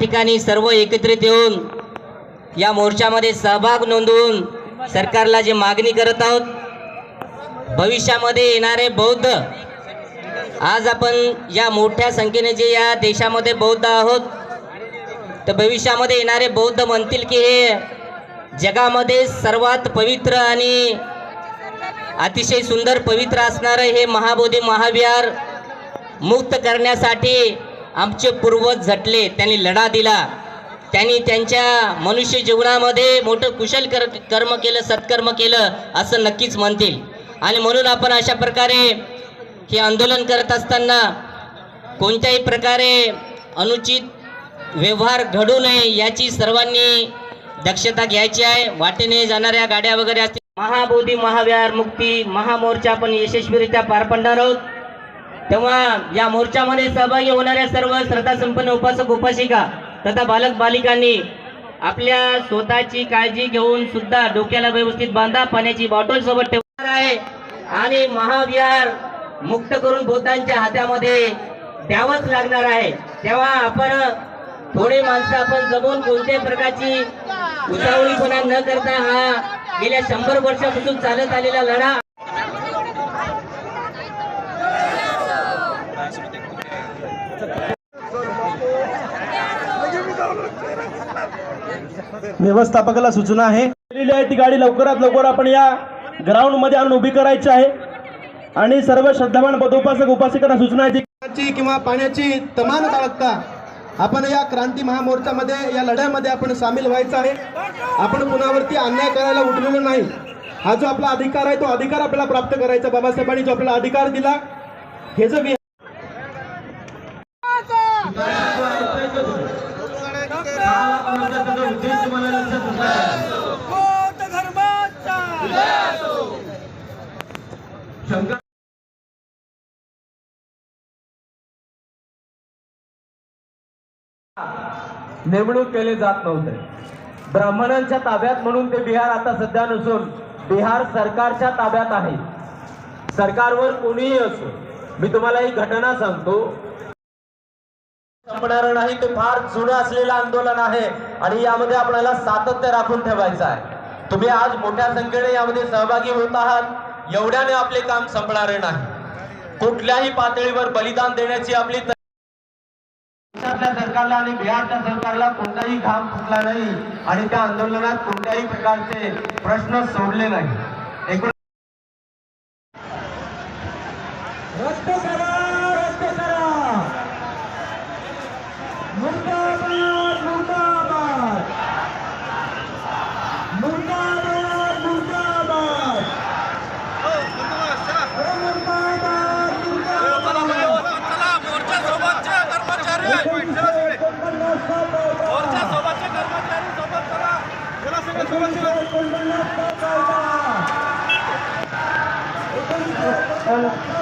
ठिकाणी सर्व एकत्रित येऊन या मोर्चामध्ये सहभाग नोंदवून सरकारला जे मागणी करत आहोत भविष्यामध्ये येणारे बौद्ध आज आपण या मोठ्या संख्येने जे या देशामध्ये बौद्ध आहोत तर भविष्यामध्ये येणारे बौद्ध म्हणतील की हे जगामध्ये सर्वात पवित्र आणि अतिशय सुंदर पवित्र असणारं हे महाबोधी महाविहार मुक्त करण्यासाठी आमचे पूर्वज झटले त्यांनी लढा दिला. त्यांनी त्यांच्या मनुष्य जीवनामध्ये मोठं कुशल कर कर्म केलं सत्कर्म केलं असं नक्कीच म्हणतील. आणि म्हणून आपण अशा प्रकारे हे आंदोलन करत असताना कोणत्याही प्रकारे अनुचित व्यवहार घडू नये याची सर्वांनी दक्षता घ्यायची आहे. वाटेने जाणाऱ्या गाड्या वगैरे असतील. महाबोधी महाविहार मुक्ती महामोर्चा आपण यशस्वीरित्या पार पडणार आहोत. तेव्हा या मोर्चामध्ये सहभागी होणाऱ्या सर्व श्रद्धासंपन्न उपासक उपासिका तथा बालक बालिकांनी आपल्या स्वतःची काळजी घेऊन सुद्धा डोक्याला व्यवस्थित बांधा पाण्याची बॉटल सोबत ठेवणार आहे. आणि महाविहार मुक्त करून बुद्धांच्या हातामध्ये द्यावंच लागणार आहे. तेव्हा आपण थोडे माणसं आपण जमून कोणत्याही प्रकारची उतावळीपणा न करता हा गेल्या शंभर वर्षापासून चालत आलेला लढा व्यवस्थापकाला सूचना आहे. केलेली आहे ती गाडी लवकरात लवकर आपण या ग्राउंडमध्ये आणून उभी करायची आहे. आणि सर्व श्रद्धावान पदोपासक उपासकांना सूचना आहे किंवा पाण्याची तमान बाळगता आपण या क्रांती महामोर्चामध्ये या लढ्यामध्ये आपण सामील व्हायचं आहे. आपण कुणावरती अन्याय करायला उठलेलो नाही. हा जो आपला अधिकार आहे तो अधिकार आपल्याला प्राप्त करायचा. बाबासाहेबांनी जो आपल्याला अधिकार दिला हे जो वि- बौद्ध नेमणूक केले जात नव्हते. ब्राह्मणांच्या ताब्यात म्हणून ते बिहार आता सध्या नसून बिहार सरकारच्या ताब्यात आहे. सरकारवर कोणीही असो मी तुम्हाला ही घटना सांगतो. संपणार नाही ते फार जुनं असलेलं आंदोलन आहे. आणि यामध्ये आपल्याला सातत्य राखून ठेवायचं आहे. तुम्ही आज मोठ्या संख्येने यामध्ये सहभागी होत आहात. एवढ्याने आपले काम संपणारे नाही. कुठल्याही पातळीवर बलिदान देण्याची आपली सरकारला आणि बिहारच्या सरकारला कोणताही घाम फुटला नाही. आणि त्या आंदोलनात कोणत्याही प्रकारचे प्रश्न सोडले नाही. एकूण कायदा. एकोणीसशे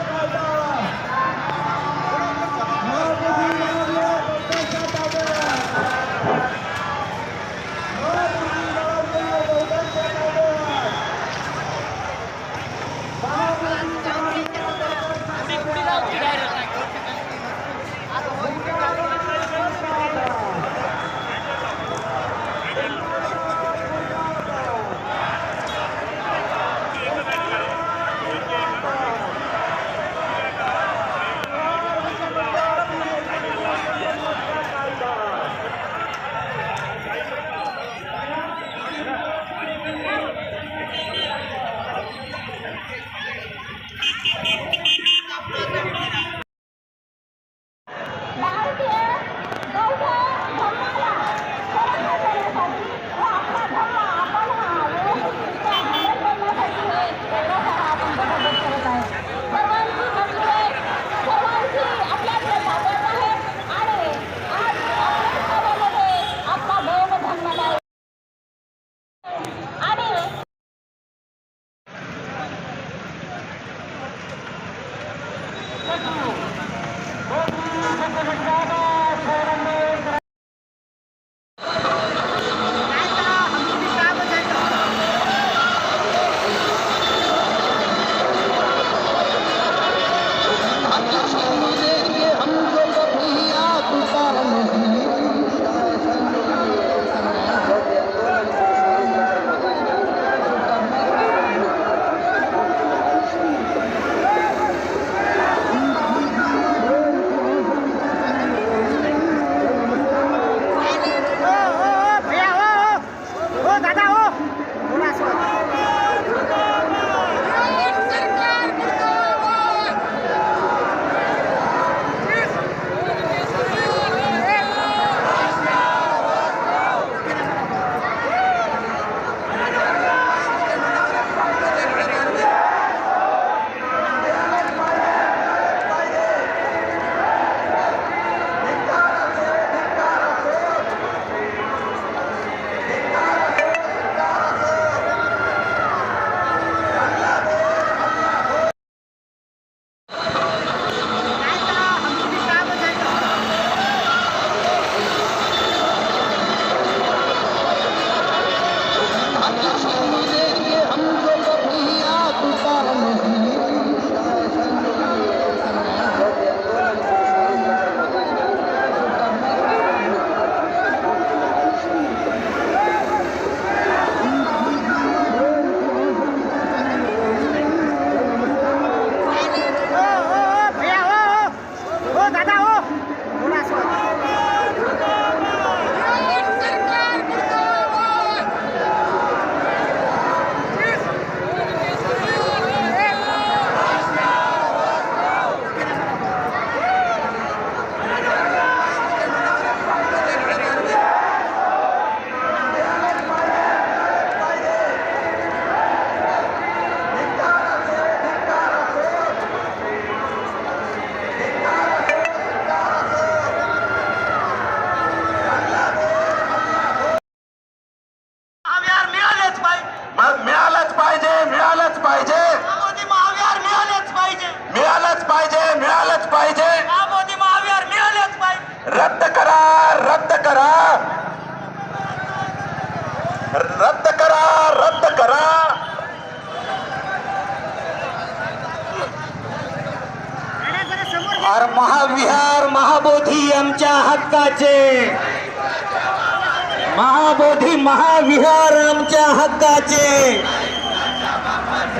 महाबोधी महाविहार आमच्या हक्काचे.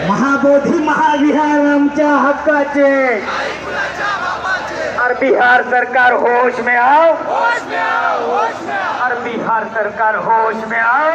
महाबोधी महाविहार आमच्या हक्काचे. अरे बिहार सरकार होश में आओ. हर बिहार सरकार होश में आओ.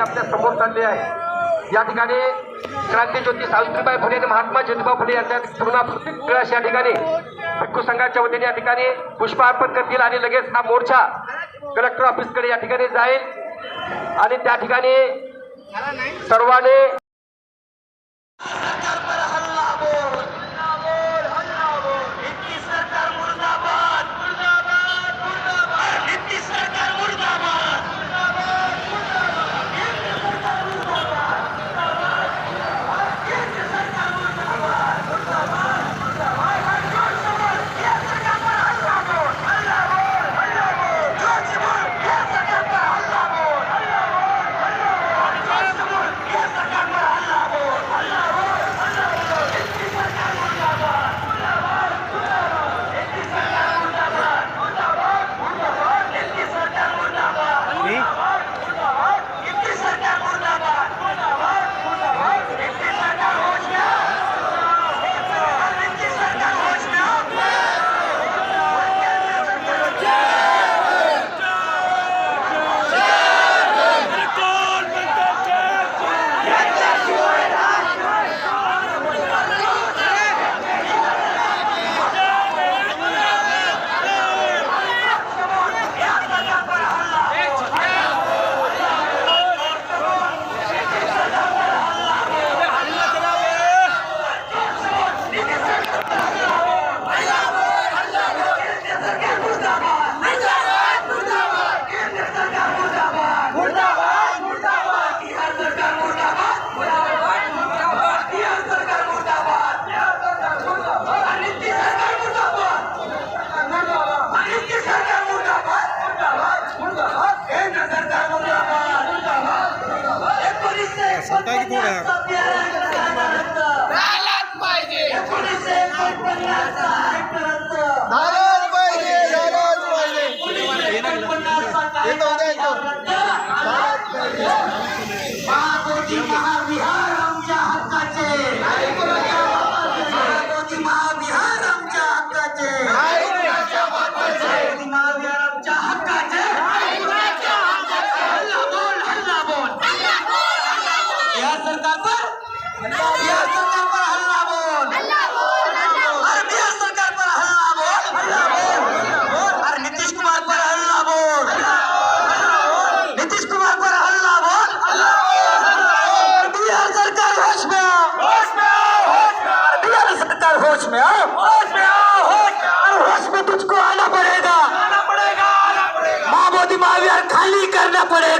आपल्यासमोर चालले आहे. या ठिकाणी क्रांतीज्योती सावित्रीबाई फुले आणि महात्मा ज्योतिबा फुले यांच्या पूर्ण या ठिकाणी भिक्खू संघाच्या वतीने या ठिकाणी पुष्प अर्पण करतील आणि लगेच हा मोर्चा कलेक्टर ऑफिसकडे या ठिकाणी जाईल. आणि त्या ठिकाणी सर्वांनी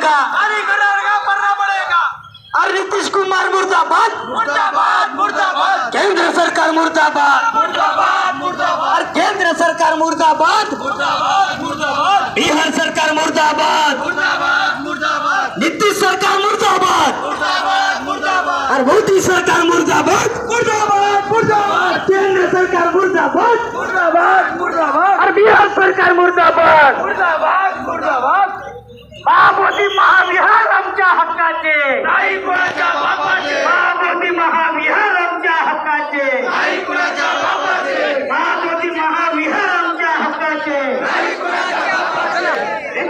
पड़ेगा। अरे पड़ेगा। और नीतीश कुमार मुर्दाबाद। मुर्दाबाद मुर्दाबाद। केंद्र सरकार मुर्दाबाद। मुर्दाबाद मुर्दाबाद। और केंद्र सरकार मुर्दाबाद। मुर्दाबाद मुर्दाबाद। बिहार सरकार मुर्दाबाद। मुर्दाबाद मुर्दाबाद। नीतीश सरकार मुर्दाबाद। मुर्दाबाद मुर्दाबाद। और मोदी सरकार मुर्दाबाद। मुर्दाबाद मुर्दाबाद। केंद्र सरकार मुर्दाबाद। मुर्दाबाद मुर्दाबाद। और बिहार सरकार मुर्दाबाद। मुर्दाबाद मुर्दाबाद। महामोदी महाविहार आमच्या हक्काचे नाही कुणाच्या बापाचे महामोदी महाविहार आमच्या हक्काचे नाही कुणाच्या बापाचे महामोदी महाविहार आमच्या हक्काचे नाही कुणाच्या बापाचे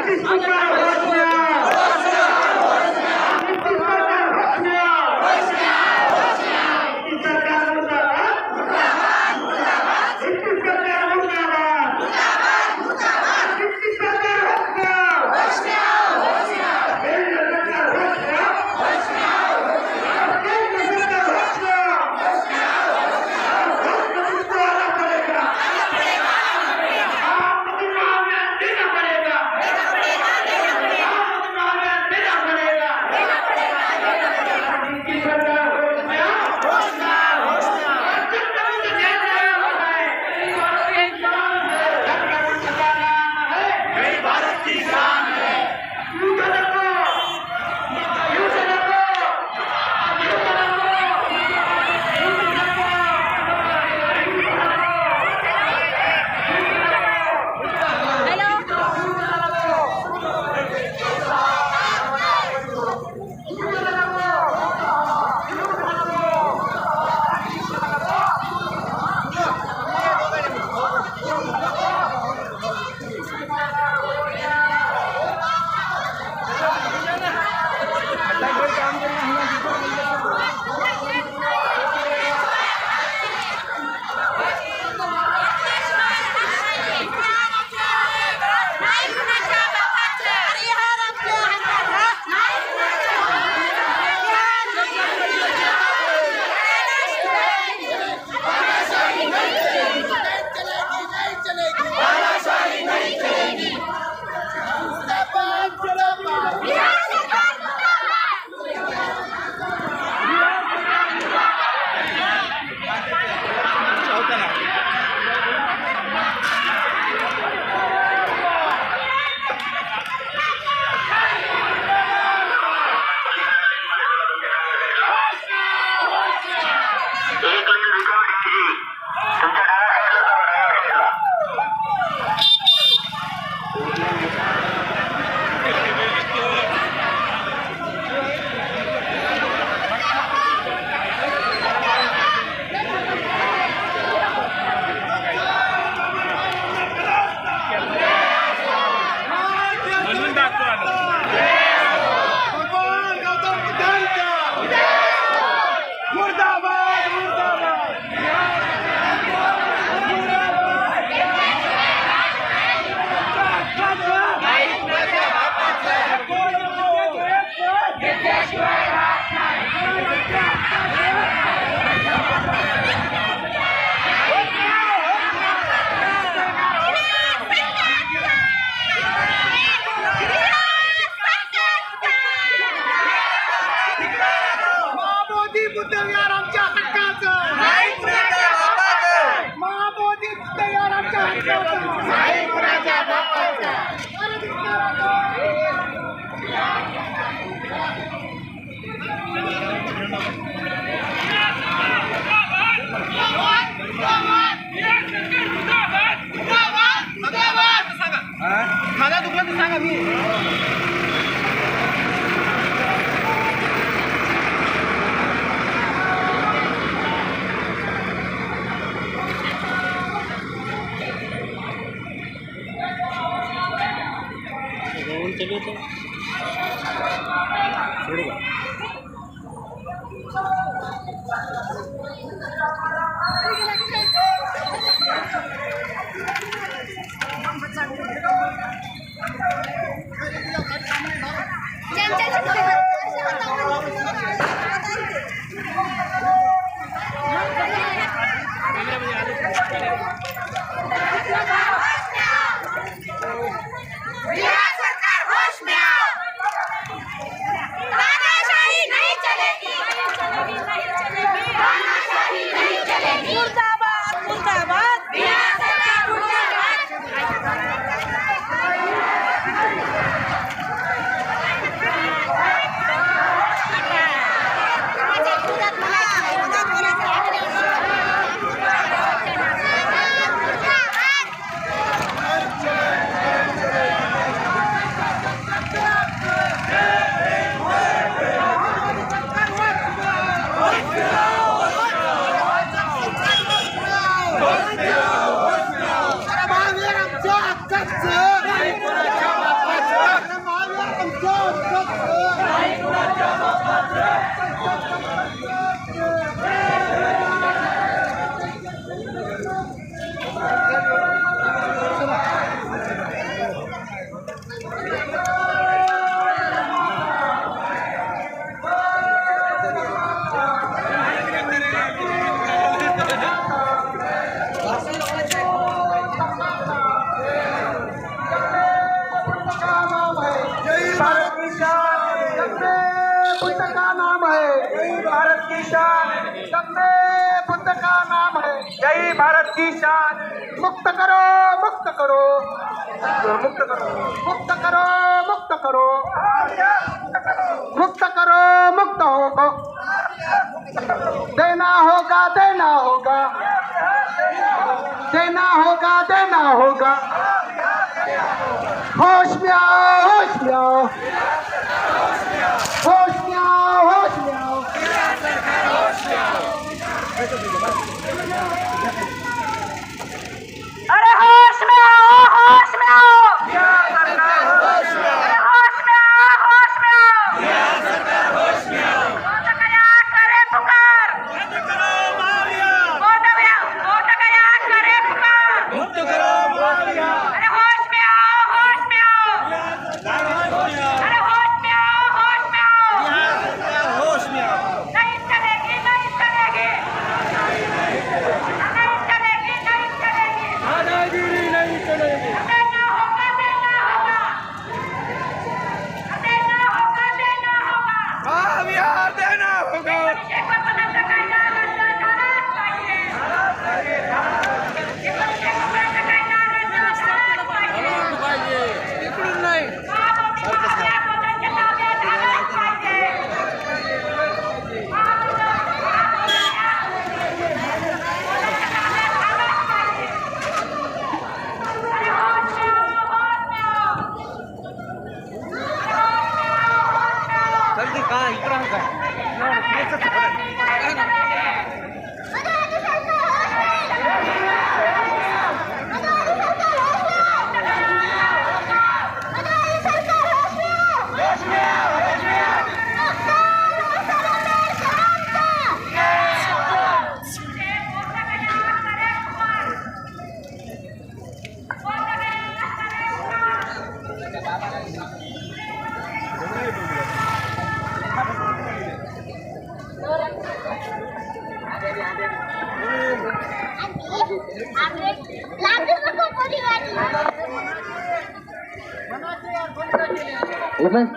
টাইম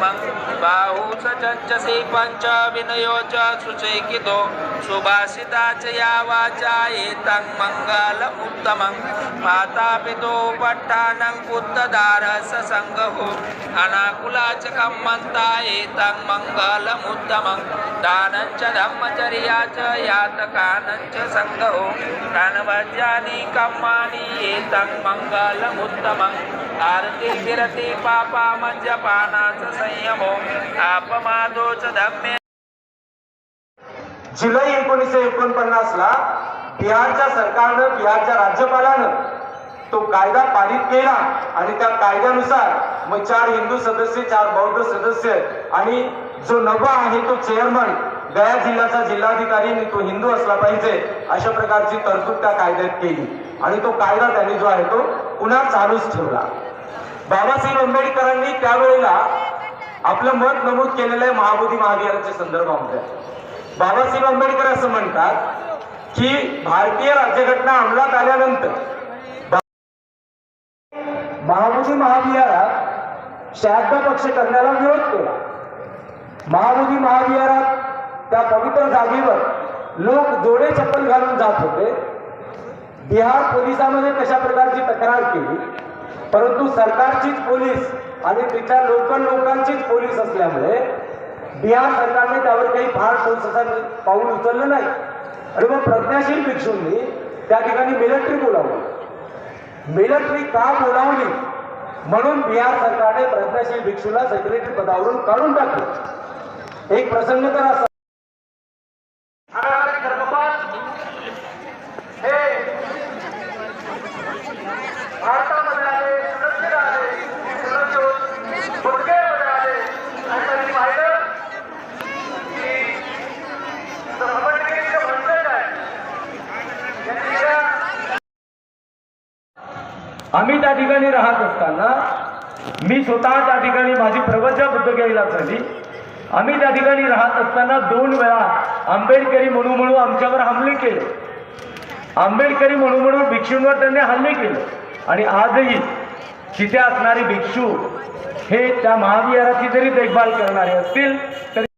बाहू सचंचसे पंच विनयो च सुचैकितो। सुभाषिता च या वाचा एतं मङ्गलमुत्तमं। माता पितो पट्टानं पुत्तदार ससङ्गहो। अनाकुला च कम्मन्ता एतं मङ्गलमुत्तमं। दानं च धम्मचर्या च यातकानं च सङ्गहो। दानवज्यानि कम्मानि एतं मङ्गलमुत्तमम् आरती विरती पापा मद्यपानाच संयमो आपमादोच धम्मे। जुलै एकोणीसशे एकोणपन्नास ला बिहारच्या सरकारनं बिहारच्या राज्यपालानं तो कायदा पारित केला आणि त्या कायद्यानुसार मग चार हिंदू सदस्य चार बौद्ध सदस्य आणि जो नभा आहे तो चेअरमन गया जिल्ह्याचा जिल्हाधिकारी तो हिंदू असला पाहिजे अशा प्रकारची तरतूद त्या कायद्यात केली. आणि तो कायदा त्यांनी जो आहे तो पुन्हा चालूच ठेवला. बाबासाहेब आंबेडकरांनी त्यावेळेला आपलं मत नमूद केलेलं आहे महाबोधी महाविहाराच्या संदर्भामध्ये. बाबासाहेब आंबेडकर असं म्हणतात की भारतीय राज्यघटना अंमलात आल्यानंतर महाबोधी महाविहारात श्राद्ध पक्ष करण्याला विरोध केला. महाबोधी महाविहारात त्या पवित्र जागेवर लोक जोडे चप्पल घालून जात होते. बिहार पोलिसांमध्ये कशा प्रकारची तक्रार केली? परंतु सरकारचीच पोलीस आणि तिथल्या लोकल लोकांचीच पोलीस असल्यामुळे बिहार सरकारने त्यावर काही फार ठोस पाऊल उचललं नाही. आणि मग प्रज्ञाशील भिक्षूंनी त्या ठिकाणी मिलिटरी बोलावली. मिलिटरी का बोलावली? म्हणून बिहार सरकारने प्रज्ञाशील भिक्षूला सेक्रेटरी पदावरून काढून टाकलं. एक प्रसंग तर असा हाणामारी धर्मपाल हे भारतामध्ये आले सुरक्षित आले सुरक्षित मुलगेमध्ये आले आणि त्यांनी पाहिलं की सहमतीचे म्हणतोय काय यांनी या आम्ही त्या ठिकाणी राहत असताना मी स्वतः त्या ठिकाणी माझी प्रवचना झाली. आम्ही त्या ठिकाणी राहत असताना दोन वेळा आंबेडकरी म्हणू म्हणू आमच्यावर हमले केले. आंबेडकरी म्हणू म्हणून भिक्षूंवर त्यांनी हल्ले केले. आणि आजही तिथे असणारे भिक्षू हे त्या महाविहाराची जरी देखभाल करणारे असतील